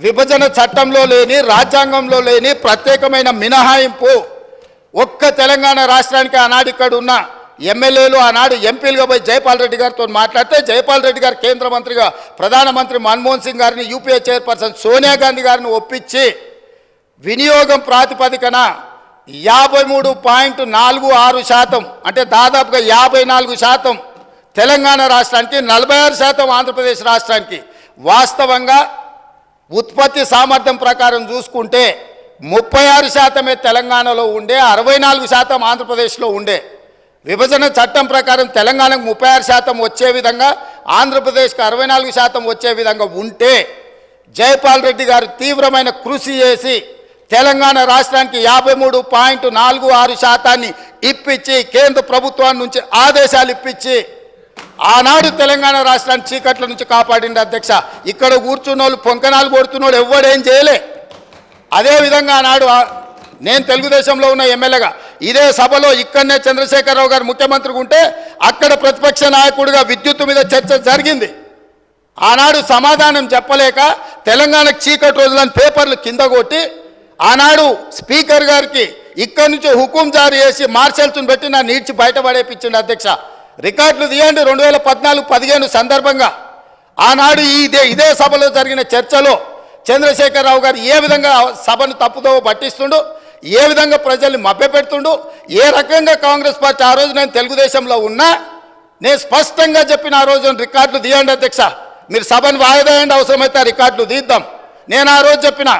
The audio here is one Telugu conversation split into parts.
విభజన చట్టంలో లేని రాజ్యాంగంలో లేని ప్రత్యేకమైన మినహాయింపు. ఒక్క తెలంగాణ రాష్ట్రానికి ఆనాడు ఇక్కడ ఉన్న ఎమ్మెల్యేలు ఆనాడు ఎంపీలుగా పోయి జైపాల్ రెడ్డి గారితో మాట్లాడితే జైపాల్ రెడ్డి గారు కేంద్ర మంత్రిగా ప్రధానమంత్రి మన్మోహన్ సింగ్ గారిని యూపీఏ చైర్పర్సన్ సోనియా గాంధీ గారిని ఒప్పించి వినియోగం ప్రాతిపదికన యాభై మూడు పాయింట్ నాలుగు ఆరు శాతం అంటే దాదాపుగా యాభై నాలుగు శాతం తెలంగాణ రాష్ట్రానికి నలభై ఆరు శాతం ఆంధ్రప్రదేశ్ రాష్ట్రానికి వాస్తవంగా ఉత్పత్తి సామర్థ్యం ప్రకారం చూసుకుంటే ముప్పై ఆరు శాతమే తెలంగాణలో ఉండే అరవై నాలుగు శాతం ఆంధ్రప్రదేశ్లో ఉండే. విభజన చట్టం ప్రకారం తెలంగాణకు ముప్పై ఆరు శాతం వచ్చే విధంగా ఆంధ్రప్రదేశ్కి అరవై నాలుగు శాతం వచ్చే విధంగా ఉంటే జైపాల్ రెడ్డి గారు తీవ్రమైన కృషి చేసి తెలంగాణ రాష్ట్రానికి యాభై మూడు పాయింట్ నాలుగు ఆరు శాతాన్ని ఇప్పించి కేంద్ర ప్రభుత్వాన్ని నుంచి ఆదేశాలు ఇప్పించి ఆనాడు తెలంగాణ రాష్ట్రాన్ని చీకట్ల నుంచి కాపాడింది అధ్యక్ష. ఇక్కడ కూర్చున్న వాళ్ళు పొంకనాలు కొడుతున్నోడు ఎవ్వడేం చేయలే. అదేవిధంగా ఆనాడు నేను తెలుగుదేశంలో ఉన్న ఎమ్మెల్యేగా ఇదే సభలో ఇక్కడనే చంద్రశేఖరరావు గారు ముఖ్యమంత్రిగా ఉంటే అక్కడ ప్రతిపక్ష నాయకుడిగా విద్యుత్ మీద చర్చ జరిగింది. ఆనాడు సమాధానం చెప్పలేక తెలంగాణ చీకటి రోజులని పేపర్లు కింద కొట్టి ఆనాడు స్పీకర్ గారికి ఇక్కడి నుంచి హుకుం జారీ చేసి మార్షల్స్ని పెట్టి నా నీడ్చి బయటపడేపించిండు అధ్యక్ష. రికార్డులు తీయండి. రెండు వేల పద్నాలుగు పదిహేను సందర్భంగా ఆనాడు ఈ ఇదే ఇదే సభలో జరిగిన చర్చలో చంద్రశేఖరరావు గారు ఏ విధంగా సభను తప్పుదో పట్టిస్తుండు ఏ విధంగా ప్రజల్ని మభ్యపెడుతుండు ఏ రకంగా కాంగ్రెస్ పార్టీ ఆ రోజు నేను తెలుగుదేశంలో ఉన్నా నేను స్పష్టంగా చెప్పిన ఆ రోజు రికార్డులు తీయండి అధ్యక్ష. మీరు సభను వాయిదాయండి అవసరమైతే ఆ రికార్డులు తీద్దాం. నేను ఆ రోజు చెప్పిన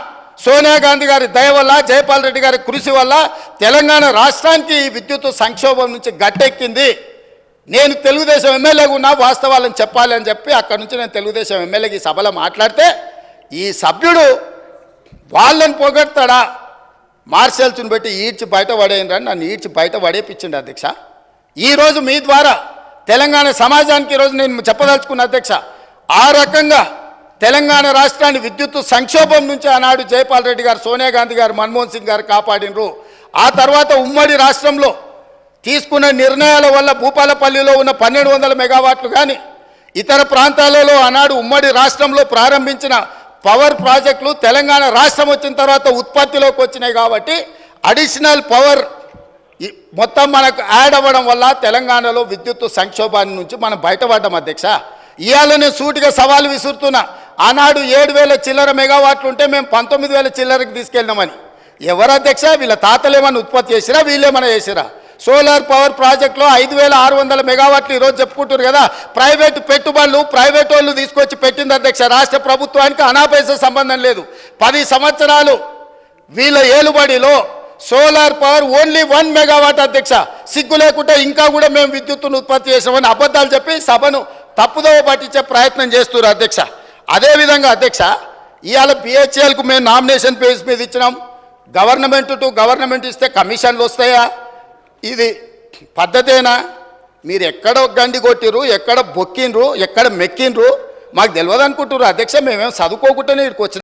సోనియా గాంధీ గారి దయ వల్ల జయపాల్ రెడ్డి గారి కృషి వల్ల తెలంగాణ రాష్ట్రానికి ఈ విద్యుత్ సంక్షోభం నుంచి గట్టెక్కింది. నేను తెలుగుదేశం ఎమ్మెల్యేగా ఉన్నా వాస్తవాలను చెప్పాలని చెప్పి అక్కడి నుంచి నేను తెలుగుదేశం ఎమ్మెల్యేకి సభలో మాట్లాడితే ఈ సభ్యుడు వాళ్ళని పొగడతాడా? మార్షల్స్ని పెట్టి ఈడ్చి బయట పడేయండి నన్ను ఈడ్చి బయట పడేపించిండు అధ్యక్ష. ఈరోజు మీ ద్వారా తెలంగాణ సమాజానికి ఈరోజు నేను చెప్పదలుచుకున్న అధ్యక్ష ఆ రకంగా తెలంగాణ రాష్ట్రాన్ని విద్యుత్ సంక్షోభం నుంచి ఆనాడు జయపాల్ రెడ్డి గారు సోనియా గాంధీ గారు మన్మోహన్ సింగ్ గారు కాపాడినరు. ఆ తర్వాత ఉమ్మడి రాష్ట్రంలో తీసుకున్న నిర్ణయాల వల్ల భూపాలపల్లిలో ఉన్న పన్నెండు వందల మెగావాట్లు కానీ ఇతర ప్రాంతాలలో ఆనాడు ఉమ్మడి రాష్ట్రంలో ప్రారంభించిన పవర్ ప్రాజెక్టులు తెలంగాణ రాష్ట్రం వచ్చిన తర్వాత ఉత్పత్తిలోకి వచ్చినాయి కాబట్టి అడిషనల్ పవర్ మొత్తం మనకు యాడ్ అవ్వడం వల్ల తెలంగాణలో విద్యుత్ సంక్షోభాన్ని నుంచి మనం బయటపడ్డాం అధ్యక్ష. ఇవాళ నేను సూటిగా సవాలు విసురుతున్నా. ఆనాడు ఏడు వేల చిల్లర మెగావాట్లు ఉంటే మేము పంతొమ్మిది వేల చిల్లరకి తీసుకెళ్ళినామని. ఎవరు అధ్యక్ష? వీళ్ళ తాతలు ఏమైనా ఉత్పత్తి చేసిరా? వీళ్ళేమైనా చేసిరా? సోలార్ పవర్ ప్రాజెక్టులో ఐదు వేల ఆరు వందల మెగావాట్లు ఈరోజు చెప్పుకుంటారు కదా. ప్రైవేట్ పెట్టుబడులు ప్రైవేట్ వాళ్ళు తీసుకొచ్చి పెట్టింది అధ్యక్ష. రాష్ట్ర ప్రభుత్వానికి అనాపేస సంబంధం లేదు. పది సంవత్సరాలు వీళ్ళ ఏలుబడిలో solar power only one megawatt అధ్యక్ష. సిగ్గు లేకుంటే ఇంకా కూడా మేము విద్యుత్తును ఉత్పత్తి చేసామని అబద్ధాలు చెప్పి సభను తప్పుదోవ పట్టించే ప్రయత్నం చేస్తున్నారు అధ్యక్ష. అదేవిధంగా అధ్యక్ష ఇవాళ బిహెచ్ఎల్కు మేము నామినేషన్ పేజ్ మీద ఇచ్చినాం. గవర్నమెంట్ టు గవర్నమెంట్ ఇస్తే కమిషన్లు వస్తాయా? ఇది పద్ధతేనా? మీరు ఎక్కడ గండి కొట్టిర్రు ఎక్కడ బొక్కిండ్రు ఎక్కడ మెక్కిండ్రు? మాకు తెలియదు అనుకుంటున్నారు అధ్యక్ష మేమేం చదువుకోకుండానే ఇక్కడికి వచ్చిన